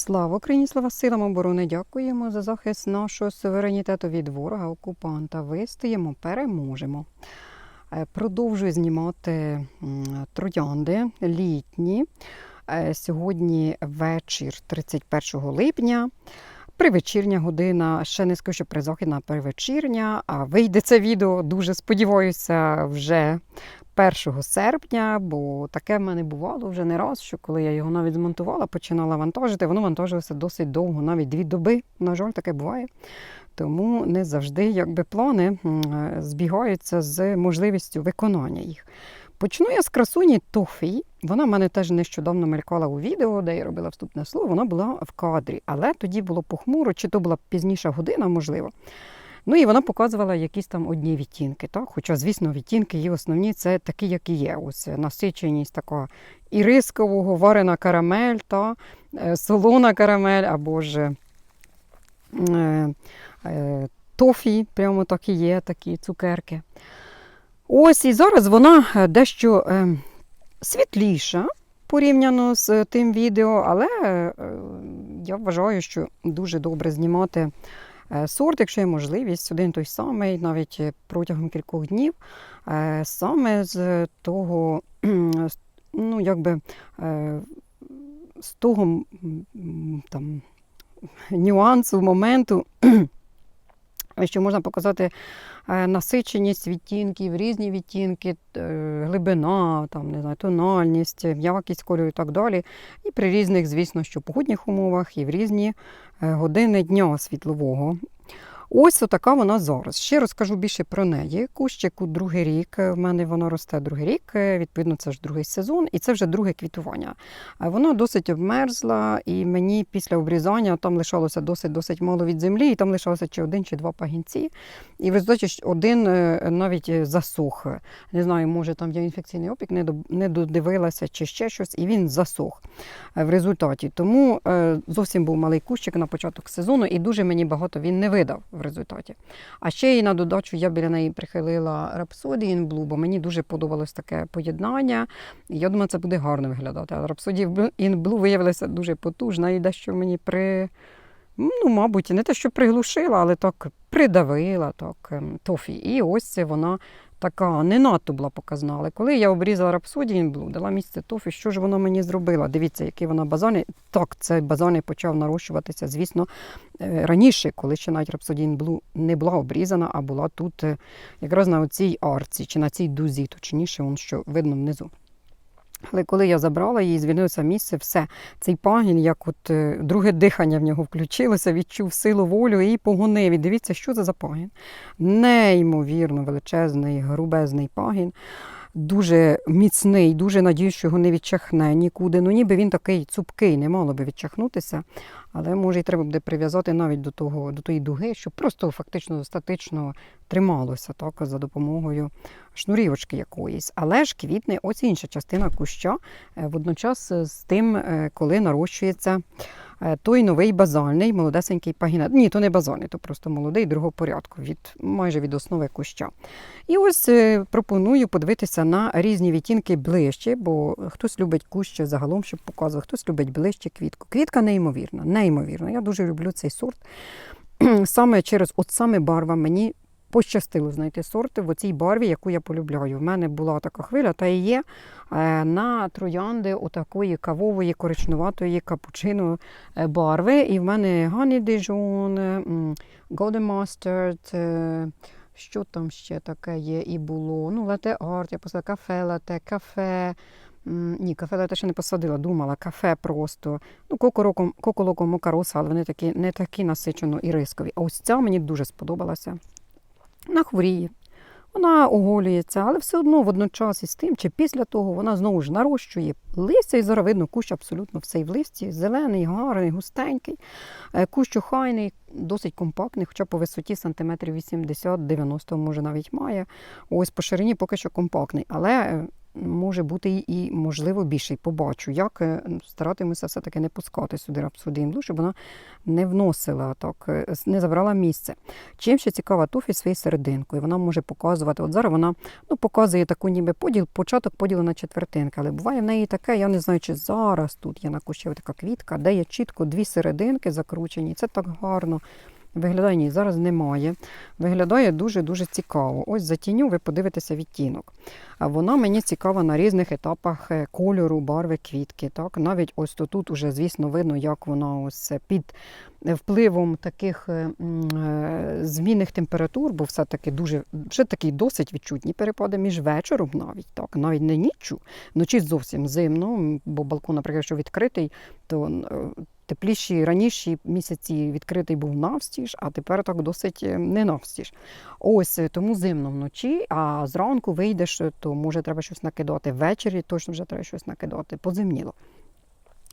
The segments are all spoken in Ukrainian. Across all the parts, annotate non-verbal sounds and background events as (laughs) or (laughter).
Слава Україні, слава силам оборони! Дякуємо за захист нашого суверенітету від ворога окупанта. Вистоїмо, переможемо. Е, Продовжую знімати троянди літні. Е, Сьогодні вечір 31 липня. Привечірня година, ще не скажу, що призахідна привечірня, а вийде це відео, дуже сподіваюся, вже 1 серпня, бо таке в мене бувало вже не раз, що коли я його навіть змонтувала, починала вантажити, воно вантажилося досить довго, навіть дві доби. На жаль, таке буває. Тому не завжди якби, плани е, збігаються з можливістю виконання їх. Почну я з красуні Тофі. Вона в мене теж нещодавно мелькала у відео, де я робила вступне слово. Вона була в кадрі, але тоді було похмуро, чи то була пізніша година, можливо. Ну і вона показувала якісь там одні відтінки. Так? Хоча, звісно, відтінки її основні це такі, які є. Ось насиченість така ірискового, варена карамель, та, е, солона карамель або ж е, е, тофі, прямо так і є, такі цукерки. Ось і зараз вона е, дещо е, світліша порівняно з е, тим відео, але е, я вважаю, що дуже добре знімати е, сорт, якщо є можливість, один той самий, навіть е, протягом кількох днів, е, саме з того, ну, якби, е, з того там, нюансу, моменту, що можна показати е, насиченість відтінків, різні відтінки, е, глибина, там, не знаю, тональність, м'якість кольору і так далі. І при різних, звісно, що погодних умовах, і в різні е, години дня світлового. Ось така вона зараз. Ще розкажу більше про неї. Кущику другий рік. В мене воно росте другий рік. е, Відповідно, це ж другий сезон, і це вже друге квітування. Вона досить обмерзла, і мені після обрізання там лишалося досить досить мало від землі, і там лишалося чи один, чи два пагінці. І в результаті один е, навіть е, засох. Не знаю, може там є інфекційний опік, не, до, не додивилася чи ще щось, і він засох е, в результаті. Тому зовсім був малий кущик на початок сезону, і дуже мені багато він не видав в результаті. А ще і на додачу я біля неї прихилила рапсодії Blue, бо мені дуже подобалось таке поєднання. Я думаю, це буде гарно виглядати. А Rhapsody in Blue виявилася дуже потужна і дещо мені при. Ну, мабуть, не те, що приглушила, але так придавила так, ем, тофі. І ось це вона така не надто була показна. Але коли я обрізала рапсодію, дала місце тофі, що ж вона мені зробила? Дивіться, який вона базони. Так, цей базони почав нарощуватися, звісно, е, раніше, коли ще навіть Rhapsody блу не була обрізана, а була тут е, якраз на цій арці, чи на цій дузі, точніше, он що видно внизу. Але коли я забрала її, звільнилося місце, все. Цей пагін, як от е, друге дихання в нього включилося, відчув силу волю і погонив. І дивіться, що це за пагін. Неймовірно величезний, грубезний пагін. Дуже міцний, дуже надіюсь, що його не відчахне нікуди. Ну, ніби він такий цупкий, не мало би відчахнутися. Але може і треба буде прив'язати навіть до того, до тої дуги, щоб просто фактично статично трималося так, за допомогою шнурівочки якоїсь. Але ж квітне ось інша частина куща, е, водночас з тим, е, коли нарощується той новий базальний молодесенький пагінет. Ні, то не базальний, то просто молодий другого порядку, від, майже від основи куща. І ось е, пропоную подивитися на різні відтінки ближче, бо хтось любить кущ загалом, щоб показувати, хтось любить ближче квітку. Квітка неймовірна, неймовірна. Я дуже люблю цей сорт. (clears throat) Саме через от саме барва мені пощастило знайти сорти в оцій барві, яку я полюбляю. В мене була така хвиля, та і є е, на троянди отакої кавової, коричнуватої капучино е, барви. І в мене Honey Dijon, м, Golden Mustard, е, що там ще таке є і було. Ну, лате арт, я посадила кафе, лате, кафе. Ні, кафе лате ще не посадила, думала, кафе просто. Ну, кокороко, коколоко, мокароса, але вони такі, не такі насичено і рискові. А ось ця мені дуже сподобалася. Вона хворіє, вона оголюється, але все одно водночас із тим, чи після того вона знову ж нарощує листя, і зараз видно, кущ абсолютно все в листі, зелений, гарний, густенький. Е, Кущ охайний, досить компактний, хоча по висоті сантиметрів 80-90, може навіть має. Ось по ширині поки що компактний. Але е, може бути і, можливо більший. Побачу, як е, старатимуся все-таки не пускати сюди рапсодинду, щоб вона не вносила так, е, не забрала місце. Чим ще цікава туфі своєю серединкою. Вона може показувати. От зараз вона ну, показує таку ніби поділ, початок поділу на четвертинки. Але буває в неї таке, я не знаю, чи зараз тут є на кущі така квітка, де є чітко дві серединки закручені. Це так гарно. Виглядає ні, зараз немає. Виглядає дуже-дуже цікаво. Ось затіню, ви подивитеся відтінок. Вона мені цікава на різних етапах е, кольору, барви квітки. Так? Навіть ось тут уже, звісно, видно, як вона ось е, під впливом таких е, е, змінних температур, бо все-таки дуже вже такі досить відчутні перепади між вечором навіть, так, навіть не ніччю, вночі зовсім зимно, бо балкон, наприклад, що відкритий, то е, тепліші раніші місяці відкритий був навстіж, а тепер так досить е, не навстіж. Ось е, тому зимно вночі, а зранку вийдеш, е, то може треба щось накидати. Ввечері точно вже треба щось накидати, позимніло.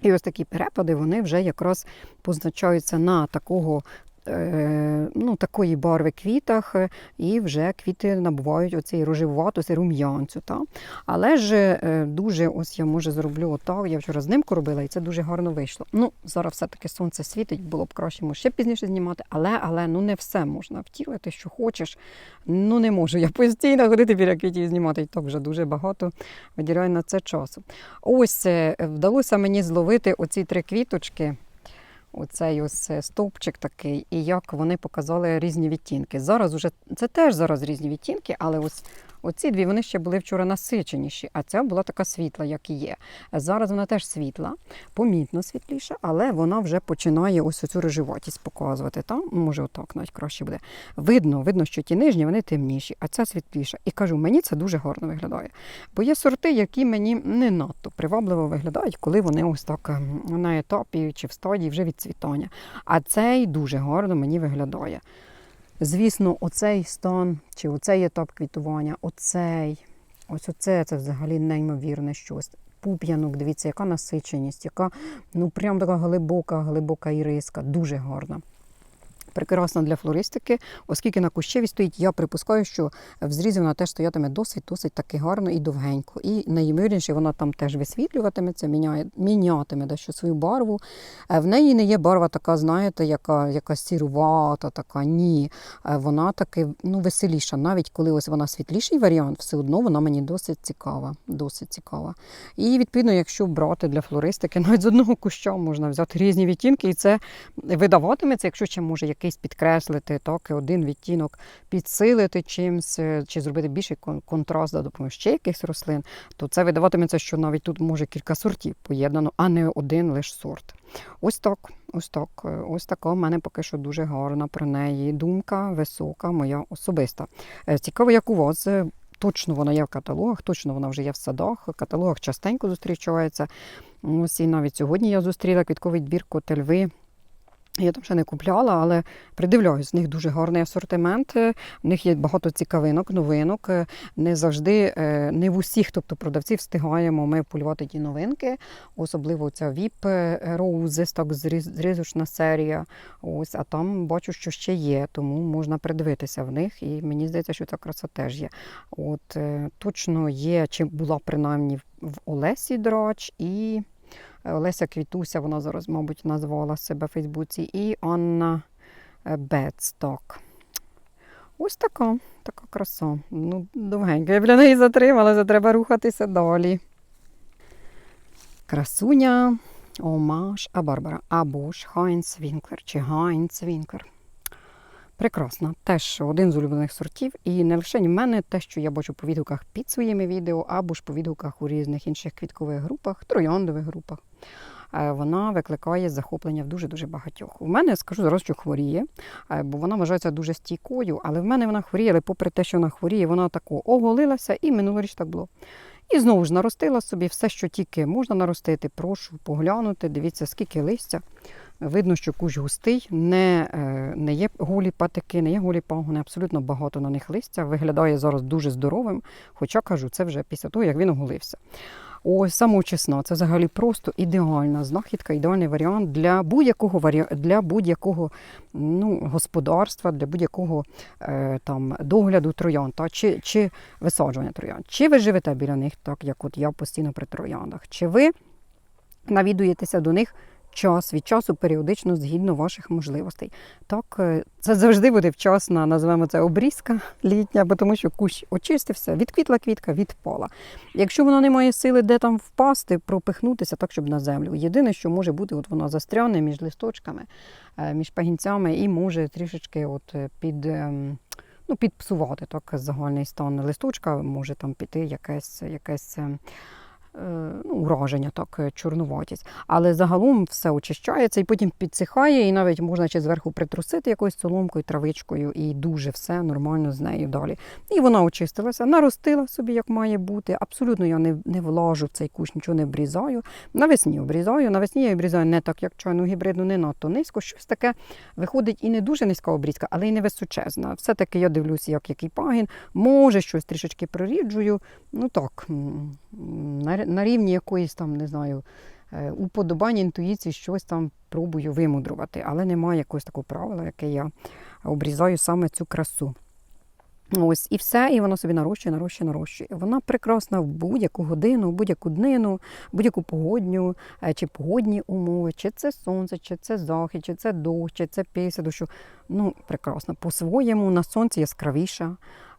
І ось такі перепади вони вже якраз позначаються на такого. Е, Ну, такої барви квітах, е, і вже квіти набувають оцей рожевуватості, рум'янцю. Але ж е, дуже ось я може зроблю отак. Я вчора знимку робила, і це дуже гарно вийшло. Ну, зараз все-таки сонце світить, було б краще може, ще пізніше знімати, але, але ну не все можна втілити, що хочеш. Ну не можу. Я постійно ходити біля квітів і знімати, і так вже дуже багато виділяю на це часу. Ось вдалося мені зловити оці три квіточки. Оцей ось е, стовпчик такий, і як вони показали різні відтінки. Зараз уже це теж зараз різні відтінки, але ось оці дві вони ще були вчора насиченіші, а ця була така світла, як і є. Зараз вона теж світла, помітно світліша, але вона вже починає ось оцю рожеватість показувати. Там, може, отак навіть краще буде. Видно, видно, що ті нижні вони темніші, а ця світліша. І кажу, мені це дуже гарно виглядає. Бо є сорти, які мені не надто привабливо виглядають, коли вони ось так ем, на етапі чи в стадії вже відцвітання. А цей дуже гарно мені виглядає. Звісно, оцей стан чи оцей етап квітування, оцей, ось оце це взагалі неймовірне щось. Пуп'янок, дивіться, яка насиченість, яка ну прям така глибока, глибока іриска, дуже гарна. Прекрасна для флористики, оскільки на кущеві стоїть, я припускаю, що в зрізі вона теж стоятиме досить, досить таки гарно і довгенько. І найімовірніше вона там теж висвітлюватиметься, міняє, мінятиме дещо свою барву. Е, В неї не є барва така, знаєте, яка, яка сірувата, така ні. Е, Вона таки ну, веселіша. Навіть коли ось вона світліший варіант, все одно вона мені досить цікава. Досить цікава. І відповідно, якщо брати для флористики, навіть з одного куща можна взяти різні відтінки, і це видаватиметься, якщо ще може якийсь підкреслити, так, один відтінок підсилити чимсь, е, чи зробити більший контраст за допомогою ще якихось рослин, то це видаватиметься, що навіть тут може кілька сортів поєднано, а не один лише сорт. Ось так, ось так. е, Ось така в мене поки що дуже гарна про неї думка, висока, моя особиста. Е, Цікаво, як у вас. Точно вона є в каталогах, точно вона вже є в садах. В каталогах частенько зустрічається. Ось і навіть сьогодні я зустріла квітковий двір Котельви. Я там ще не купляла, але придивляюсь, з них дуже гарний асортимент. е, В них є багато цікавинок, новинок. е, Не завжди, е, не в усіх, тобто продавців встигаємо ми полювати ті новинки. Особливо ця VIP Roses, так зрізочна серія. Ось, а там бачу, що ще є, тому можна придивитися в них. І мені здається, що ця краса теж є. От е, точно є, чи була принаймні в Олесі Драч і. Олеся Квітуся, вона зараз, мабуть, назвала себе в Фейсбуці, і Анна е, Бецток. Ось така, така краса. Ну, довгенько. Я біля неї затрималася, треба рухатися далі. Красуня Омаш А Барбара або ж Хайнц Вінклер чи Гайнц Вінклер. Прекрасна. Теж один з улюблених сортів. І не лише в мене те, що я бачу по відгуках під своїми відео, або ж по відгуках у різних інших квіткових групах, трояндових групах. Е, Вона викликає захоплення в дуже-дуже багатьох. У мене скажу зараз, що хворіє, е, бо вона вважається дуже стійкою, але в мене вона хворіє, але попри те, що вона хворіє, вона тако оголилася, і минулоріч так було. І знову ж наростила собі все, що тільки можна наростити. Прошу поглянути. Дивіться, скільки листя. Видно, що кущ густий, не, е, не є голі патики, не є голі пагони, абсолютно багато на них листя. Виглядає зараз дуже здоровим. Хоча кажу, це вже після того, як він оголився. Ось самоочисна. Це взагалі просто ідеальна знахідка, ідеальний варіант для будь-якого варі... для будь-якого ну, господарства, для будь-якого е, там догляду троян, та чи, чи висаджування троян. Чи ви живете біля них, так як от я постійно при трояндах, чи ви навідуєтеся до них час від часу періодично згідно ваших можливостей. Так, е, це завжди буде вчасна, називаємо це обрізка літня, бо тому що кущ очистився, відквітла квітка, відпала. Якщо вона не має сили де там впасти, пропихнутися так, щоб на землю. Єдине, що може бути, от вона застряне між листочками, е, між пагінцями і може трішечки от е, під. ем, Ну, підпсувати так загальний стан листочка, може там піти якесь, якесь ем, ну, ураження, так, е, чорнуватість. Але загалом все очищається і потім підсихає, і навіть можна ще зверху притрусити якоюсь соломкою, травичкою, і дуже все нормально з нею далі. І вона очистилася, наростила собі, як має бути. Абсолютно я не, не влажу в цей кущ, нічого не обрізаю. Навесні обрізаю. Навесні я обрізаю не так, як чайну гібридну, не надто низько. Щось таке виходить і не дуже низька обрізка, але й не височезна. Все-таки я дивлюся, як який пагін. Може, щось трішечки проріджую. Ну так, на, рівні якоїсь там, не знаю, е, уподобань інтуїції, щось там пробую вимудрувати. Але немає якогось такого правила, яке я обрізаю саме цю красу. Ось і все, і вона собі нарощує, нарощує, нарощує. Вона прекрасна в будь-яку годину, в будь-яку днину, будь-яку погодню е, чи погодні умови, чи це сонце, чи це захід, чи це дощ, чи це після дощу. Ну, прекрасно. По-своєму на сонці яскравіша.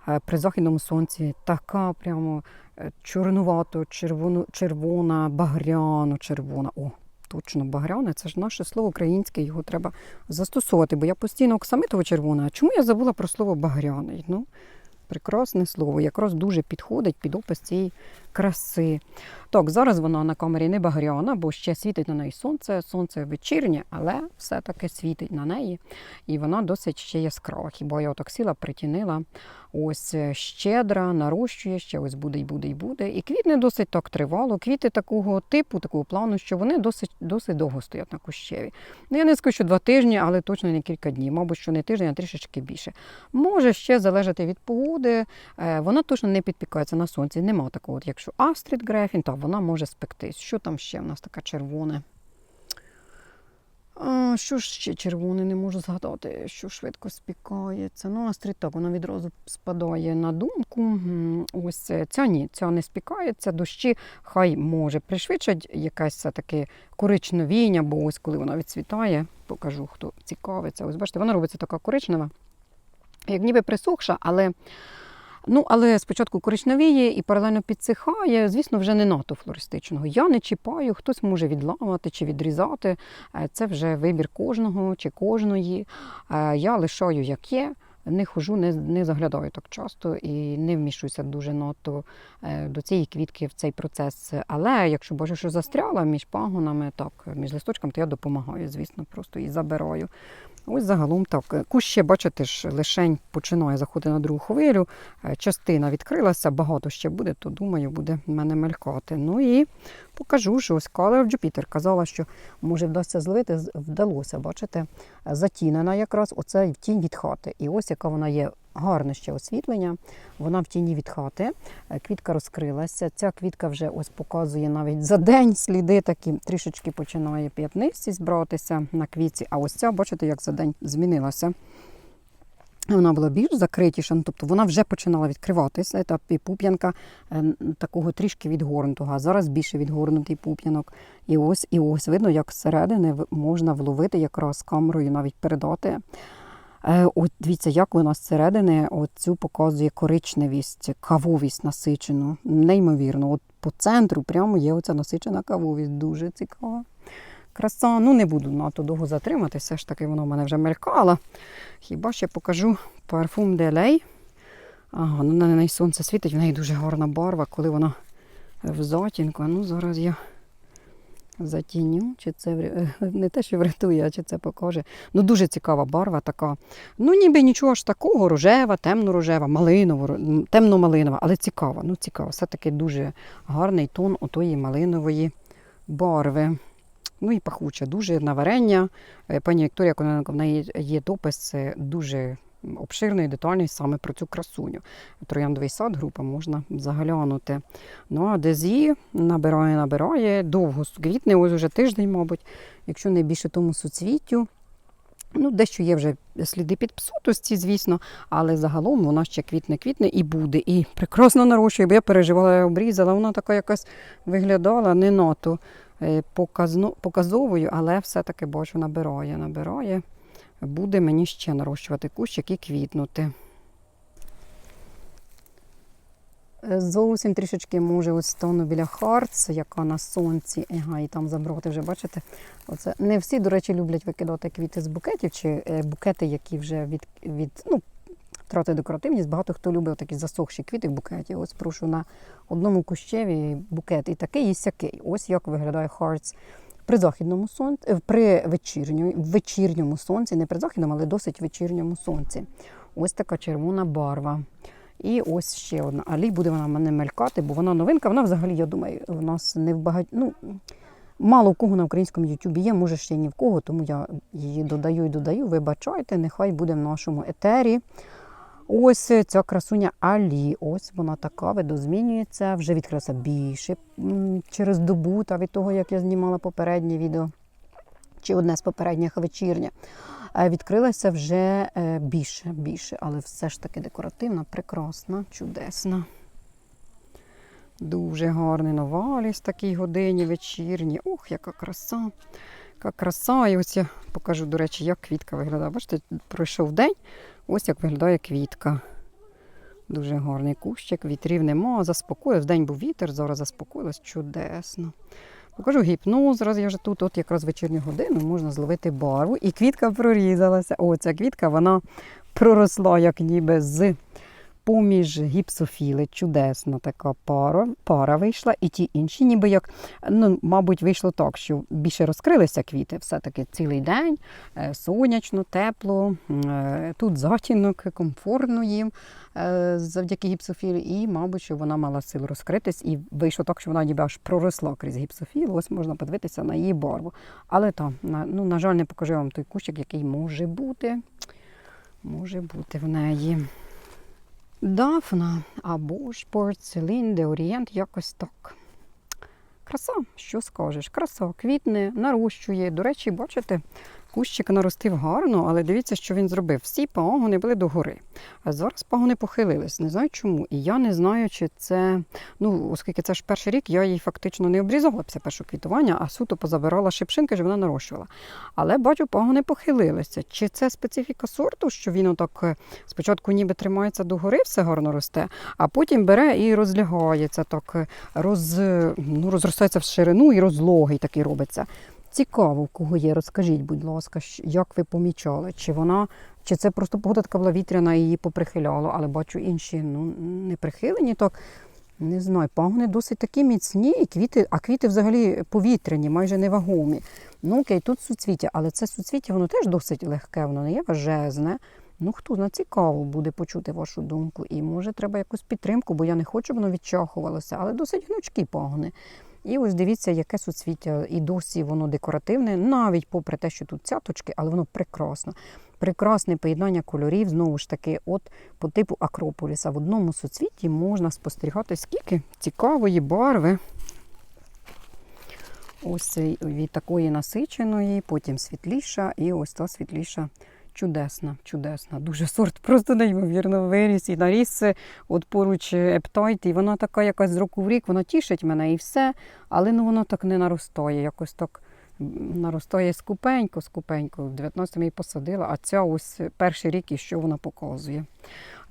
Е, При західному сонці така прямо е, чорнувато, червоно, червона, багряно червона. О, точно багряне, це ж наше слово українське, його треба застосовувати, бо я постійно оксамитово червона. А чому я забула про слово багряний? Ну, прекрасне слово, якраз дуже підходить під опис цієї краси. Так, зараз вона на камері не багряна, бо ще світить на неї сонце. Сонце вечірнє, але все-таки світить на неї. І вона досить ще яскрава. Хіба я отак сіла, притінила. Ось е, щедра, нарощує, ще ось буде і буде і буде. І квітне досить так тривало. Квіти такого типу, такого плану, що вони досить, досить довго стоять на кущеві. Ну, я не скажу, що два тижні, але точно не кілька днів. Мабуть, що не тиждень, а трішечки більше. Може ще залежати від погоди. Е, Вона точно не підпікається на сонці. Нема такого. Якщо Астрід Грефін, то вона може спектись. Що там ще в нас таке червоне? А, що ж ще червоне, не можу згадати, що швидко спікається. Ну, Астрид так, вона відразу спадає на думку. Ось е, ця ні, ця не спікається. Дощі хай може пришвидшать якесь все-таки коричневіння, бо ось коли вона відцвітає, покажу, хто цікавиться. Ось бачите, вона робиться така коричнева, як ніби присохша, але. Ну, але спочатку коричневіє і паралельно підсихає, звісно, вже не надто флористичного. Я не чіпаю, хтось може відламати чи відрізати. Е, Це вже вибір кожного чи кожної. Е, Я лишаю як є. Не хожу, не, не заглядаю так часто і не вмішуюся дуже надто е, до цієї квітки в цей процес. Але якщо бачу, що застряла між пагонами, так, між листочками, то я допомагаю, звісно, просто і забираю. Ось загалом так. Кущ ще, бачите, ж лишень починає заходити на другу хвилю. Е, Частина відкрилася, багато ще буде, то думаю, буде в мене мелькати. Ну і покажу, що ось Color Jupiter казала, що може вдасться зловити. Вдалося, бачите, затінена якраз оце тінь від хати. І ось яка вона є. Гарне ще освітлення, вона в тіні від хати. Е, Квітка розкрилася. Ця квітка вже ось показує навіть за день сліди такі, трішечки починає п'ятнистість братися на квітці. А ось ця, бачите, як за день змінилася. Вона була більш закритіша, ну, тобто вона вже починала відкриватися. Та пуп'янка е, такого трішки відгорнутого, а зараз більше відгорнутий пуп'янок. І ось, і ось видно, як зсередини можна вловити якраз камерою, навіть передати. Е, От дивіться, як вона зсередини оцю показує коричневість, кавовість насичену. Неймовірно. От по центру прямо є оця насичена кавовість. Дуже цікава. Краса. Ну, не буду надто довго затриматися, все ж таки воно в мене вже мелькало. Хіба ще покажу парфум де лей. Ага, ну на неї сонце світить, в неї дуже гарна барва, коли вона в затінку. Ну, зараз я затіню, чи це (laughs) не те, що врятує, а чи це покаже. Ну, дуже цікава барва така. Ну, ніби нічого ж такого, рожева, темно-рожева, малинова, темно-малинова, але цікава. Ну, цікава. Все-таки дуже гарний тон отої малинової барви. Ну і пахуча, дуже на варення. Е, Пані Вікторія Кононенко, в неї є допис, це дуже обширно і детально саме про цю красуню. Трояндовий сад, група можна заглянути. Ну а Дезі набирає, набирає, довго квітне, ось уже тиждень, мабуть, якщо не більше тому суцвіттю. Ну, дещо є вже сліди підпсутості, звісно, але загалом вона ще квітне-квітне і буде. І прекрасно нарощує, бо я переживала, я обрізала, вона така якась виглядала не надто е, показно, показовою, але все-таки бачу, набирає, набирає. Буде мені ще нарощувати кущик і квітнути. Е, Зовсім трішечки може ось стану біля Харц, яка на сонці. Ага, і там забрати вже, бачите? Оце не всі, до речі, люблять викидати квіти з букетів чи е, букети, які вже від, від ну, втрати декоративність. Багато хто любить такі засохші квіти в букеті. Ось прошу на одному кущеві букет і такий, і сякий. Ось як виглядає Hearts при західному сонці, при вечірньому, вечірньому сонці, не при західному, але досить вечірньому сонці. Ось така червона барва. І ось ще одна. Алі буде вона в мене мелькати, бо вона новинка. Вона взагалі, я думаю, в нас не в багать... ну, Мало у кого на українському Ютубі є, може ще ні в кого, тому я її додаю і додаю. Вибачайте, нехай буде в нашому етері. Ось ця красуня Алі. Ось вона така, видозмінюється, вже відкрилася більше через добу, та від того, як я знімала попереднє відео, чи одне з попередніх вечірнє. Е, Відкрилася вже е, більше, більше, але все ж таки декоративна, прекрасна, чудесна. Дуже гарний новаліс такій годині вечірній. Ох, яка краса! Яка краса. І ось я покажу, до речі, як квітка виглядає. Бачите, пройшов день, ось як виглядає квітка. Дуже гарний кущик, вітрів нема, заспокоїв. День був вітер, зараз заспокоїлось. Чудесно. Покажу гіпноз, зараз я вже тут, от якраз вечірню годину можна зловити барву. І квітка прорізалася. О, ця квітка вона проросла, як ніби з поміж гіпсофіли. Чудесна така пара, пара вийшла. І ті інші, ніби як, ну, мабуть, вийшло так, що більше розкрилися квіти. Все-таки цілий день, е, сонячно, тепло, е, тут затінок, комфортно їм е, завдяки гіпсофілі. І, мабуть, що вона мала силу розкритись. І вийшло так, що вона ніби аж проросла крізь гіпсофілу. Ось можна подивитися на її барву. Але на, ну, на жаль, не покажу вам той кущик, який може бути. Може бути в неї. Дафна або ж Порцелін де Орієнт, якось так. Краса, що скажеш? Краса, квітне, нарощує. До речі, бачите, кущик наростив гарно, але дивіться, що він зробив. Всі пагони були догори. А зараз пагони похилились. Не знаю чому. І я не знаю, чи це, ну, оскільки це ж перший рік, я її фактично не обрізала після першого квітування, а суто позабирала шипшинки, що вона нарощувала. Але бачу, пагони похилилися. Чи це специфіка сорту, що він отак е, спочатку ніби тримається догори, все гарно росте, а потім бере і розлягається, так е, роз, ну, розростається в ширину і розлогий такий робиться. Цікаво, в кого є, розкажіть, будь ласка, як ви помічали, чи вона, чи це просто погода така була вітряна і її поприхиляло, але бачу інші ну, не прихилені, так не знаю, пагони досить такі міцні, і квіти, а квіти взагалі повітряні, майже невагомі. Ну окей, тут суцвіття, але це суцвіття воно теж досить легке, воно не є важезне. Ну, хто знає, цікаво буде почути вашу думку. І може треба якусь підтримку, бо я не хочу, воно відчахувалося, але досить гнучкі пагони. І ось дивіться, яке суцвіття, і досі воно декоративне, навіть попри те, що тут цяточки, але воно прекрасно. Прекрасне поєднання кольорів, знову ж таки, от по типу Акрополіса. В одному суцвітті можна спостерігати, скільки цікавої барви. Ось від такої насиченої, потім світліша, і ось та світліша чудесна, чудесна. Дуже сорт просто неймовірно виріс і наріс от поруч ептайт, і вона така якась з року в рік, вона тішить мене і все, але ну воно так не наростає, якось так наростає скупенько, скупенько. В 19-му її посадила, а ця ось перший рік і що вона показує.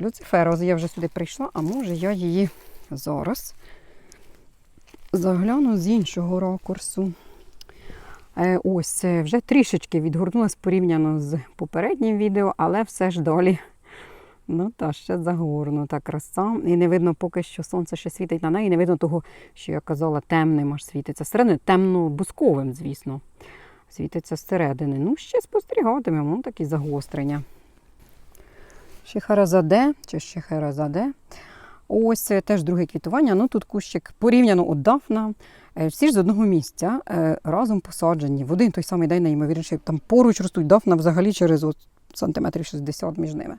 Люцифера, я вже сюди прийшла, а може я її зараз загляну з іншого ракурсу. Е, Ось е, вже трішечки відгорнулась порівняно з попереднім відео, але все ж далі. Ну та ще загорнута краса. І не видно поки що сонце ще світить на неї. Не видно того, що я казала, темним аж світиться. Зсередини темно-бусковим, звісно. Світиться зсередини. Ну, ще спостерігатимемо, ну, такі загострення. Шихаразаде чи Шихаразаде. Ось е, теж друге квітування. Ну тут кущик порівняно от дафна. Е, Всі ж з одного місця е, разом посаджені в один той самий день, найімовірніше, там поруч ростуть дафна взагалі через от сантиметрів 60 між ними.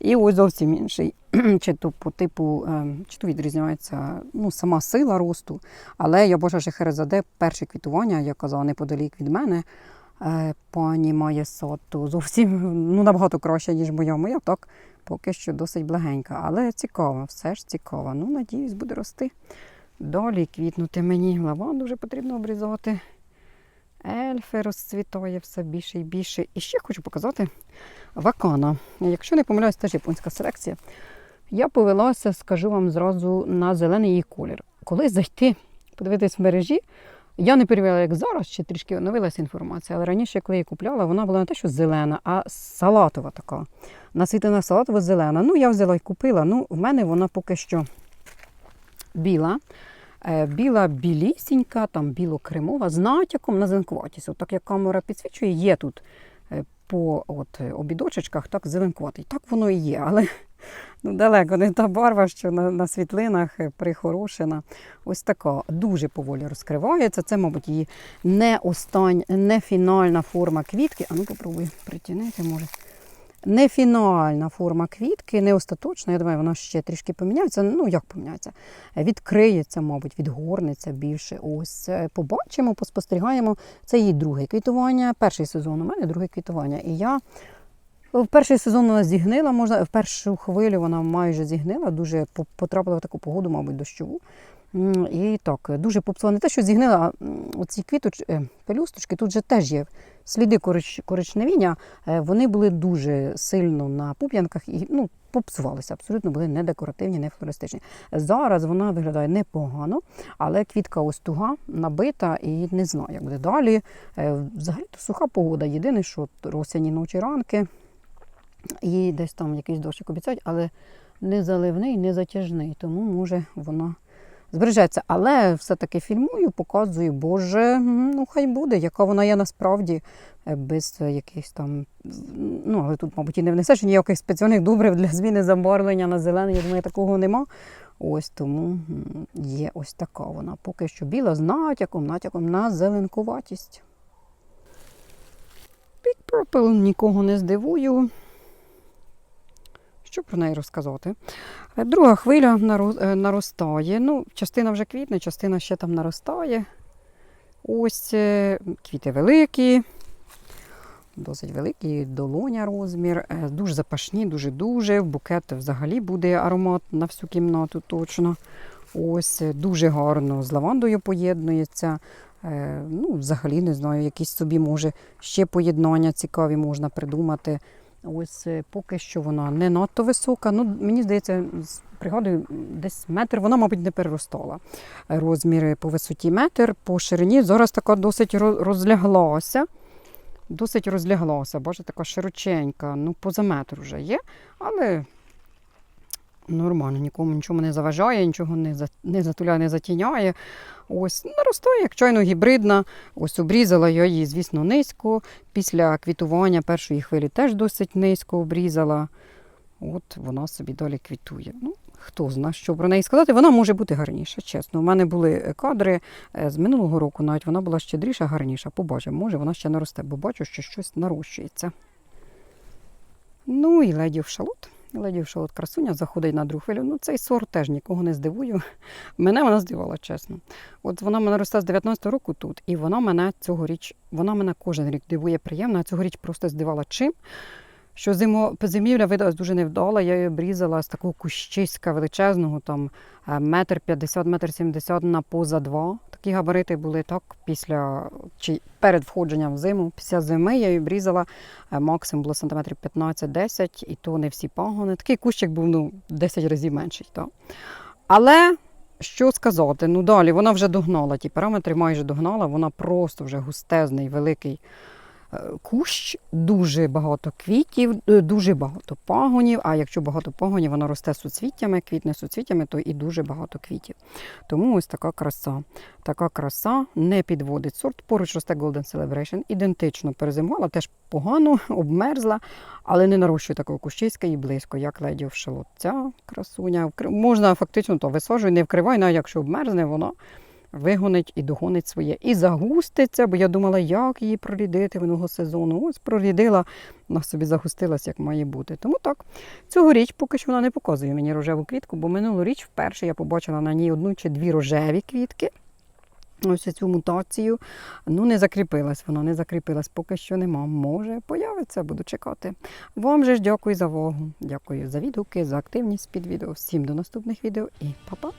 І ось зовсім інший. (clears throat) Чи то по типу, е, чи то відрізняється ну, сама сила росту. Але я бачу, що Херезаде перше квітування, я казала, неподалік від мене. Пані має то зовсім ну, набагато краще, ніж моя. Моя так поки що досить благенька. Але цікаво, все ж цікаво. Ну, надіюсь, буде рости. Далі квітнути мені. Лаванду вже потрібно обрізати. Ельфи розцвітає все більше і більше. І ще хочу показати вакана. Якщо не помиляюсь, теж японська селекція. Я повелася, скажу вам зразу, на зелений її колір. Коли зайти, подивитись в мережі, я не перевіряла, як зараз, ще трішки оновилася інформація, але раніше, коли я купляла, вона була не те, що зелена, а салатова така. Наситена салатова зелена. Ну, я взяла і купила. Ну, в мене вона поки що біла. Е, Біла білісінька, там біло-кремова, з натяком на зеленкуватість. Так як камера підсвічує, є тут е, по от, е, обідочечках так зеленкуватий. Так воно і є, але (laughs) ну, далеко не та барва, що на, на світлинах прихорошена. Ось така дуже поволі розкривається. Це, мабуть, її не остань, не фінальна форма квітки. А ну попробуй притягнути, може. Не фінальна форма квітки, не остаточна. Я думаю, вона ще трішки поміняється. Ну, як поміняється? Відкриється, мабуть, відгорнеться більше. Ось е, побачимо, поспостерігаємо. Це її друге квітування. Перший сезон у мене друге квітування. І я в перший сезон вона зігнила, можна в першу хвилю вона майже зігнила, дуже потрапила в таку погоду, мабуть, дощову. І так, дуже попсувала. Не те, що зігнила, оці квіточ, е, пелюсточки, тут же теж є сліди корич, коричневіння, е, вони були дуже сильно на пуп'янках і ну, попсувалися, абсолютно були не декоративні, не флористичні. Зараз вона виглядає непогано, але квітка ось туга, набита і не знаю, як буде далі. Е, Взагалі то суха погода. Єдине, що осені ночі ранки, і десь там якийсь дощик обіцяють, але не заливний, не затяжний, тому може вона збережеться. Але все-таки фільмую, показую, боже, ну хай буде, яка вона є насправді, е, без якихось там. Ну, але тут, мабуть, і не внесеш ніяких спеціальних добрив для зміни забарвлення на зелене. Я думаю, такого нема. Ось тому є ось така вона. Поки що біла з натяком, натяком на зеленкуватість. Big Purple нікого не здивую. Що про неї розказати? Е, Друга хвиля е, наростає. Ну, частина вже квітне, частина ще там наростає. Ось е, квіти великі, досить великі, долоня розмір, дуже запашні, дуже-дуже. В букет взагалі буде аромат на всю кімнату точно. Ось дуже гарно з лавандою поєднується. Ну, взагалі не знаю, якісь собі може ще поєднання цікаві можна придумати. Ось е, поки що вона не надто висока. Ну, мені здається, з- пригадую, десь метр, вона, мабуть, не переростала. Розміри по висоті метр, по ширині. Зараз така досить розляглася. Досить розляглася, боже, така широченька, ну, поза метр вже є, але нормально, нікому нічого не заважає, нічого не, за- не затуляє, не затіняє. Ось наростає, як чайно гібридна. Ось обрізала я її, звісно, низько. Після квітування першої хвилі теж досить низько обрізала. От вона собі далі квітує. Ну, хто знає, що про неї сказати, вона може бути гарніша, чесно. У мене були е, кадри е, з минулого року, навіть вона була щедріша, гарніша. Побачимо, може вона ще наросте, бо бачу, що щось нарощується. Ну і леді в шалот. Леді що от красуня заходить на другу хвилю. Ну, цей сорт теж нікого не здивую. (laughs) Мене вона здивувала, чесно. От вона мене росте з 19-го року тут, і вона мене цьогоріч, вона мене кожен рік дивує приємно, а цьогоріч просто здивувала чим. Що зимо, зимівля видалась дуже невдала, я її обрізала з такого кущиська величезного, там е, метр п'ятдесят, метр сімдесят на поза два. Такі габарити були так після чи перед входженням в зиму. Після зими я її обрізала е, максимум було сантиметрів 15-10, і то не всі пагони. Такий кущик був ну, 10 разів менший. Так. Але що сказати? Ну далі вона вже догнала ті параметри, майже догнала. Вона просто вже густезний, великий кущ, дуже багато квітів, е, дуже багато пагонів. А якщо багато пагонів, вона росте суцвіттями, квітне суцвіттями, то і дуже багато квітів. Тому ось така краса. Така краса не підводить сорт. Поруч росте Golden Celebration, ідентично перезимувала, теж погано, (laughs) обмерзла, але не нарощує такого кущиська і близько, як леді of Шалот. Ця красуня можна фактично то висаджуй, не вкривай, навіть якщо обмерзне, вона вигонить і догонить своє. І загуститься, бо я думала, як її прорідити минулого сезону. Ось прорідила, вона собі загустилась, як має бути. Тому так, цьогоріч поки що вона не показує мені рожеву квітку, бо минулоріч вперше я побачила на ній одну чи дві рожеві квітки. Ось цю мутацію. Ну, не закріпилась вона, не закріпилась, поки що нема. Може, появиться, буду чекати. Вам же ж дякую за увагу. Дякую за відгуки, за активність під відео. Всім до наступних відео і па-па!